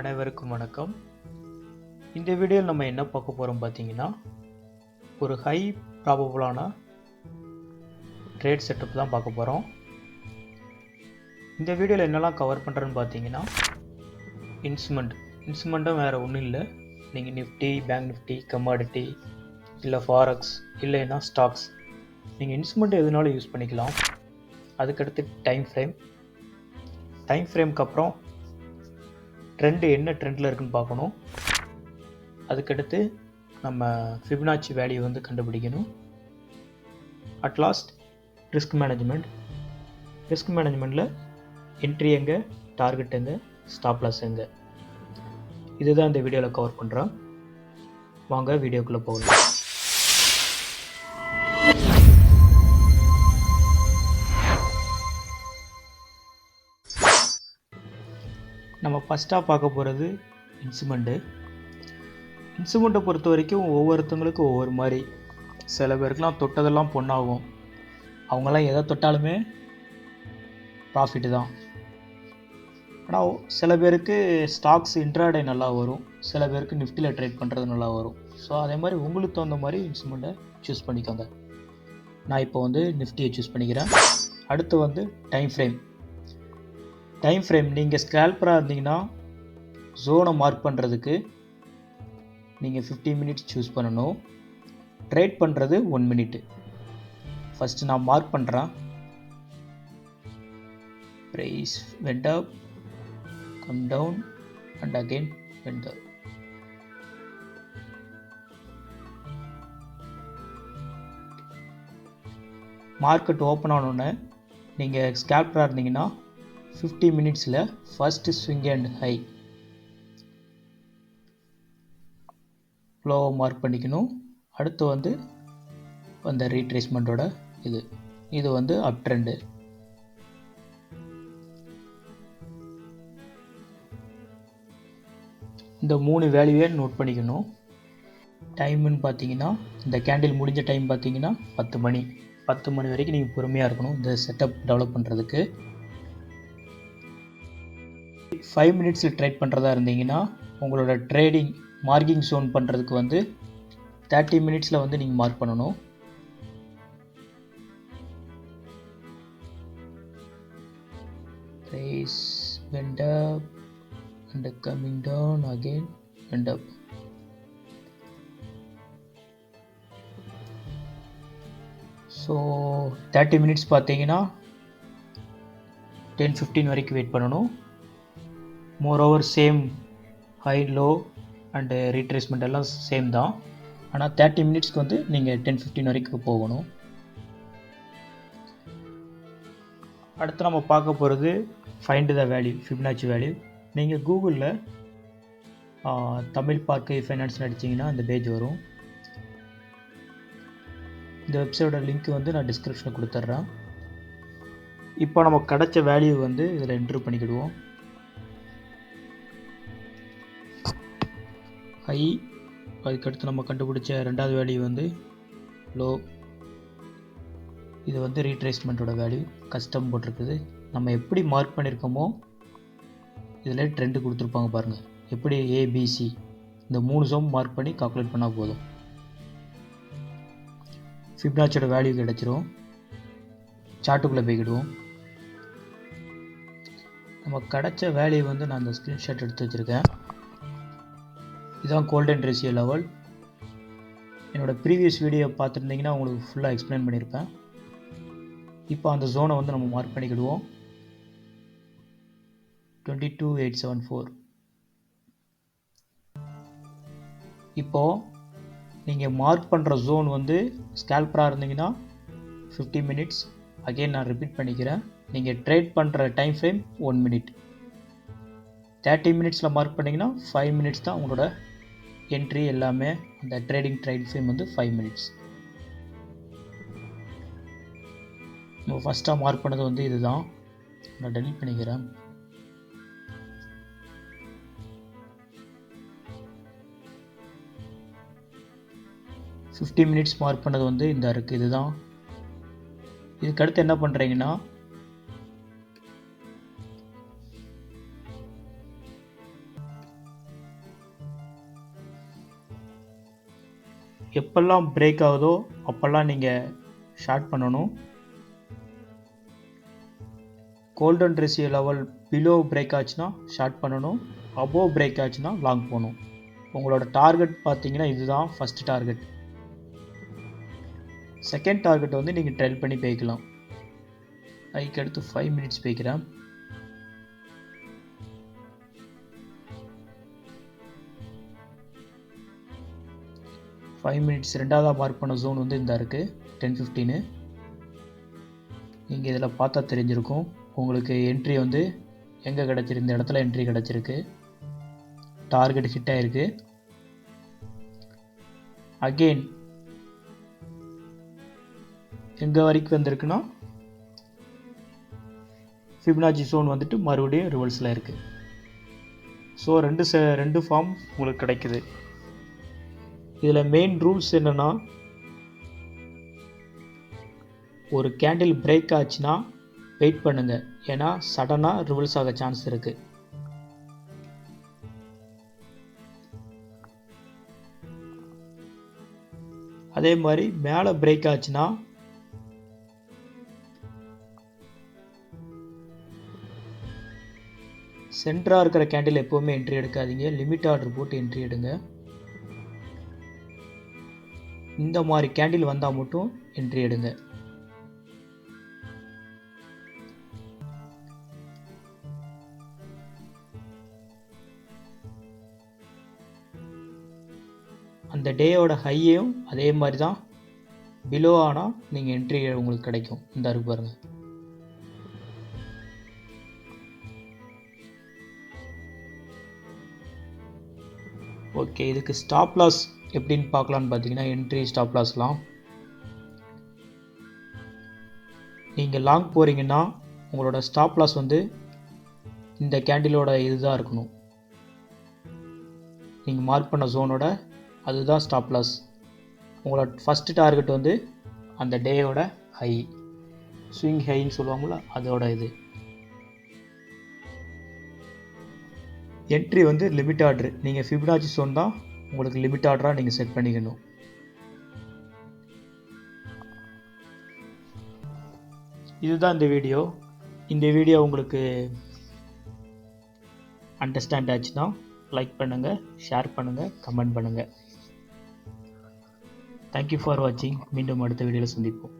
அனைவருக்கும் வணக்கம். இந்த வீடியோவில் நம்ம என்ன பார்க்க போகிறோம் பார்த்தீங்கன்னா ஒரு ஹை ப்ராபபிளான ட்ரேட் செட்டப் தான் பார்க்க போகிறோம் இந்த வீடியோவில் என்னெல்லாம் கவர் பண்ணுறேன்னு பார்த்தீங்கன்னா இன்ஸ்ட்ருமெண்ட் இன்ஸ்ட்ருமெண்ட்டும் வேறு ஒன்றும் இல்லை. நீங்கள் நிஃப்டி பேங்க் நிஃப்டி கமாடிட்டி இல்லை ஃபாரக்ஸ் இல்லைன்னா ஸ்டாக்ஸ் நீங்கள் இன்ஸ்ட்ருமெண்ட் எதுனாலும் யூஸ் பண்ணிக்கலாம். அதுக்கடுத்து டைம் ஃப்ரேம் டைம் ஃப்ரேம்க்கு அப்புறம் ட்ரெண்டு என்ன ட்ரெண்டில் இருக்குன்னு பார்க்கணும். அதுக்கடுத்து நம்ம ஃபிப்னாச்சி வேல்யூ வந்து கண்டுபிடிக்கணும். At last risk management risk மேனேஜ்மெண்ட்டில் entry எங்கே டார்கெட் எங்கே ஸ்டாப் லாஸ் எங்கே. இதுதான் இந்த வீடியோவில் கவர் பண்ணுறோம் வாங்க வீடியோக்குள்ளே போகலாம். நம்ம ஃபஸ்ட்டாக பார்க்க போகிறது இன்ஸ்ட்ருமெண்ட்டு இன்ஸ்ட்ருமெண்ட்டை பொறுத்த வரைக்கும் ஒவ்வொருத்தவங்களுக்கும் ஒவ்வொரு மாதிரி. சில பேருக்குலாம் தொட்டதெல்லாம் பொண்ணாகும். அவங்களாம் எதை தொட்டாலுமே ப்ராஃபிட்டு தான். ஆனால் சில பேருக்கு ஸ்டாக்ஸ் இன்ட்ராடே நல்லா வரும். சில பேருக்கு நிஃப்டியில் ட்ரேட் பண்ணுறது நல்லா வரும். ஸோ அதே மாதிரி உங்களுக்கு தகுந்த மாதிரி இன்ஸ்ட்ருமெண்ட்டை சூஸ் பண்ணிக்கோங்க. நான் இப்போ வந்து நிஃப்டியை சூஸ் பண்ணிக்கிறேன். அடுத்து வந்து டைம் ஃப்ரேம் டைம் ஃப்ரேம் நீங்கள் ஸ்கேல்பராக இருந்தீங்கன்னா ஜோனை மார்க் பண்ணுறதுக்கு நீங்கள் ஃபிஃப்டி மினிட்ஸ் சூஸ் பண்ணணும். ட்ரேட் பண்ணுறது ஒன் மினிட்டு ஃபஸ்ட்டு நான் மார்க் பண்ணுறேன் price went up come down and again went up market open ஆனோடனே நீங்கள் ஸ்கேல்பராக இருந்தீங்கன்னா ஃபிஃப்டி மினிட்ஸில் ஃபஸ்ட்டு ஸ்விங் அண்ட் ஹை ஃப்ளோவை மார்க் பண்ணிக்கணும். அடுத்து வந்து அந்த ரீட்ரேஸ்மெண்ட்டோட இது. இது வந்து அப் ட்ரெண்டு இந்த மூணு வேல்யூவே நோட் பண்ணிக்கணும். டைம்னு பார்த்தீங்கன்னா இந்த கேண்டில் முடிஞ்ச டைம் பார்த்தீங்கன்னா பத்து மணி. பத்து மணி வரைக்கும் நீங்கள் பொறுமையாக இருக்கணும். இந்த செட்டப் டெவலப் பண்ணுறதுக்கு ஃபைவ் மினிட்ஸில் ட்ரேட் பண்ணுறதா இருந்தீங்கன்னா உங்களோட ட்ரேடிங் மார்க்கிங் ஷோன் பண்ணுறதுக்கு வந்து தேர்ட்டி மினிட்ஸில் வந்து நீங்கள் மார்க் பண்ணணும். Price went up and coming down again went up. So thirty minutes பார்த்தீங்கன்னா டென் ஃபிஃப்டீன் வரைக்கும் வெயிட் பண்ணணும். Moreover same high low and retracement எல்லாம் சேம் தான். ஆனால் தேர்ட்டி மினிட்ஸ்க்கு வந்து நீங்கள் டென் ஃபிஃப்டின் வரைக்கும் போகணும். அடுத்து நம்ம பார்க்க போகிறது find the value Fibonacci value நீங்கள் கூகுளில் தமிழ் பார்க்கை ஃபைனான்ஸ்னு அடிச்சிங்கன்னா அந்த பேஜ் வரும். இந்த வெப்சைட்டோட லிங்க் வந்து நான் டிஸ்கிரிப்ஷனில் கொடுத்துட்றேன். இப்போ நம்ம கிடச்ச வேல்யூ வந்து இதில் என்ட்ரு பண்ணிக்கிடுவோம். ஹை அதுக்கடுத்து நம்ம கண்டுபிடிச்ச ரெண்டாவது வேல்யூ வந்து லோ இது வந்து ரீட்ரேஸ்மெண்ட்டோட வேல்யூ கஸ்டம் போட்டிருக்குது. நம்ம எப்படி மார்க் பண்ணியிருக்கோமோ இதில் ட்ரெண்டு கொடுத்துருப்பாங்க பாருங்கள் எப்படி ஏபிசி இந்த மூணு சோம் மார்க் பண்ணி கால்குலேட் பண்ணால் போதும். ஃபிப்னாச்சோட வேல்யூ கிடச்சிரும். சார்ட்டுக்குள்ளே போய்க்கிடுவோம் நம்ம கிடச்ச வேல்யூ வந்து நான் அந்த ஸ்க்ரீன்ஷாட் எடுத்து வச்சுருக்கேன். இதுதான் கோல்டன் ரேஷியோ லெவல் என்னோடய ப்ரீவியஸ் வீடியோ பார்த்துருந்தீங்கன்னா உங்களுக்கு ஃபுல்லாக எக்ஸ்பிளைன் பண்ணியிருப்பேன் இப்போ அந்த ஜோனை வந்து நம்ம mark பண்ணிக்கிடுவோம். Twenty two eight seven four இப்போது நீங்கள் மார்க் பண்ணுற ஜோன் வந்து ஸ்கேல்பராக இருந்தீங்கன்னா ஃபிஃப்டி மினிட்ஸ் அகெயின் நான் ரிப்பீட் பண்ணிக்கிறேன். நீங்கள் ட்ரேட் பண்ணுற time frame one minute thirty மினிட்ஸில் மார்க் பண்ணிங்கன்னா ஃபைவ் மினிட்ஸ் தான் உங்களோட என்ட்ரி எல்லாமே அந்த ட்ரேடிங் ட்ரைட் ஃபேம் வந்து ஃபைவ் மினிட்ஸ் நம்ம ஃபஸ்ட்டாக மார்க் பண்ணது வந்து இதுதான். நான் டெலிட் பண்ணிக்கிறேன். ஃபிஃப்டி மினிட்ஸ் மார்க் பண்ணது வந்து இந்த இருக்குது இதுதான். இதுக்கு அடுத்து என்ன பண்ணுறீங்கன்னா எப்பெல்லாம் பிரேக் ஆகுதோ அப்போல்லாம் நீங்கள் ஷார்ட் பண்ணணும். Golden ratio level below break ஆச்சுன்னா ஷார்ட் பண்ணணும். அபோவ் பிரேக் ஆச்சுன்னா லாங் போகணும். உங்களோட டார்கெட் பார்த்தீங்கன்னா இதுதான் ஃபஸ்ட் டார்கெட் செகண்ட் டார்கெட் வந்து நீங்கள் ட்ரைல் பண்ணி போய்க்கலாம். அதுக்கு அடுத்து ஃபைவ் மினிட்ஸ் போய்க்கிறேன். ஃபைவ் மினிட்ஸ் ரெண்டாவதாக மார்க் பண்ண ஜோன் வந்து இந்த இருக்குது டென் ஃபிஃப்டின்னு நீங்கள் இதில் பார்த்தா தெரிஞ்சிருக்கும். உங்களுக்கு என்ட்ரி வந்து எங்கே கிடச்சிருக்கு? இந்த இடத்துல என்ட்ரி கிடச்சிருக்கு. டார்கெட் ஹிட் ஆகிருக்கு அகெயின் எங்கே வரைக்கும் வந்திருக்குன்னா ஃபிப்னாஜி ஜோன் வந்துட்டு மறுபடியும் ரிவர்ஸில் இருக்குது ஸோ ரெண்டு ச ரெண்டு ஃபார்ம் உங்களுக்கு கிடைக்குது. இதில் மெயின் ரூல்ஸ் என்னென்னா ஒரு கேண்டில் பிரேக் ஆச்சுன்னா வெயிட் பண்ணுங்க. ஏன்னா சடனாக ரிவல்ஸ் ஆக சான்ஸ் இருக்கு. அதே மாதிரி மேலே பிரேக் ஆச்சுன்னா சென்டராக இருக்கிற கேண்டில் எப்போவுமே என்ட்ரி எடுக்காதீங்க. லிமிட் ஆர்டர் போட்டு என்ட்ரி எடுங்க. இந்த மாதிரி கேண்டில் வந்தால் மட்டும் என்ட்ரி எடுங்க. அந்த டேயோட ஹையையும் அதே மாதிரி தான் பிலோ ஆனால் நீங்கள் என்ட்ரி உங்களுக்கு கிடைக்கும். இந்த இருக்கு பாருங்கள் ஓகே இதுக்கு ஸ்டாப் லாஸ் எப்படின்னு பார்க்கலான்னு பார்த்தீங்கன்னா என்ட்ரி ஸ்டாப் லாஸ்லாம் நீங்கள் லாங் போகிறீங்கன்னா உங்களோட ஸ்டாப் லாஸ் வந்து இந்த கேண்டிலோட இதுதான் இருக்கணும். நீங்கள் மார்க் பண்ண ஜோனோட அதுதான் ஸ்டாப் லாஸ் உங்களோட ஃபஸ்ட்டு டார்கெட் வந்து அந்த டேயோட ஹை ஸ்விங் ஹைன்னு சொல்லுவாங்கள அதோட இது. என்ட்ரி வந்து லிமிட் ஆர்டர் நீங்கள் ஃபிப்னாச்சி ஜோன் தான் உங்களுக்கு லிமிட் ஆர்டராக நீங்கள் செட் பண்ணிக்கணும். இதுதான் இந்த வீடியோ இந்த வீடியோ உங்களுக்கு அண்டர்ஸ்டாண்ட் ஆச்சுன்னா லைக் பண்ணுங்கள் ஷேர் பண்ணுங்கள் கமெண்ட் பண்ணுங்கள் தேங்க்யூ ஃபார் வாட்சிங் மீண்டும் அடுத்த வீடியோவில் சந்திப்போம்.